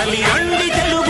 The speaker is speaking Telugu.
కలియండి తెలుగు